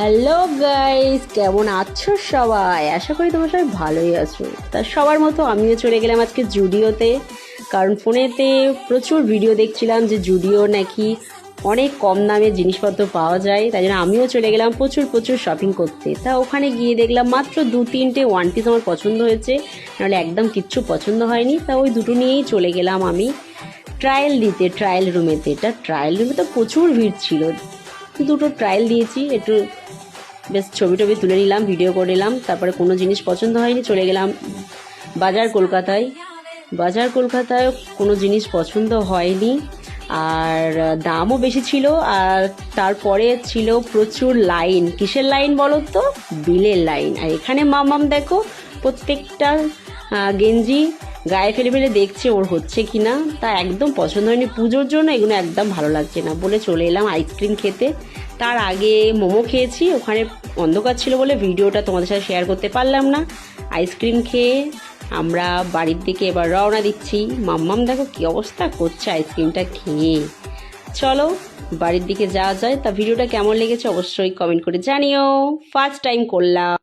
Hello guys কেমন আছো সবাই? আশা করি তোমরা সবাই ভালোই আছো। তা সবার মতো আমিও চলে গেলাম আজকে জুডিওতে, কারণ ফোনেতে প্রচুর ভিডিও দেখছিলাম যে জুডিও নাকি অনেক কম দামে জিনিসপত্র পাওয়া যায়, তাই জন্য আমিও চলে গেলাম প্রচুর প্রচুর শপিং করতে। তা ওখানে গিয়ে দেখলাম মাত্র দু তিনটে ওয়ান পিস আমার পছন্দ হয়েছে, নাহলে একদম কিচ্ছু পছন্দ হয়নি। তা ওই দুটো নিয়েই চলে গেলাম আমি ট্রায়াল দিতে ট্রায়াল রুমেতে এটা ট্রায়াল রুমে তো প্রচুর ভিড় ছিল। দুটো ট্রায়াল দিয়েছি, একটু বেশ ছবি টবি তুলে নিলাম ভিডিও করে নিলাম, তারপরে কোনো জিনিস পছন্দ হয়নি, চলে গেলাম বাজার কলকাতায়। বাজার কলকাতায় কোনো জিনিস পছন্দ হয়নি, আর দামও বেশি ছিল, আর তারপরে ছিল প্রচুর লাইন। কিসের লাইন বলো তো? বিলের লাইন। আর এখানে মামাম দেখো, প্রত্যেকটা গেঞ্জি গায়ে ফেলে ফেলে দেখছে ওর হচ্ছে কি না তা একদম পছন্দ হয়নি। পুজোর জন্য এগুলো একদম ভালো লাগছে না বলে চলে এলাম আইসক্রিম খেতে। তার আগে মোমো খেয়েছি, ওখানে অন্ধকার ছিল বলে ভিডিওটা তোমাদের সাথে শেয়ার করতে পারলাম না। আইসক্রিম খেয়ে আমরা বাড়ির দিকে এবার রওনা দিচ্ছি। মাম্মাম, দেখো কি অবস্থা করছে আইসক্রিমটা খেয়ে। চলো বাড়ির দিকে যাওয়া যায়। তা ভিডিওটা কেমন লেগেছে অবশ্যই কমেন্ট করে জানিও। ফার্স্ট টাইম করলাম।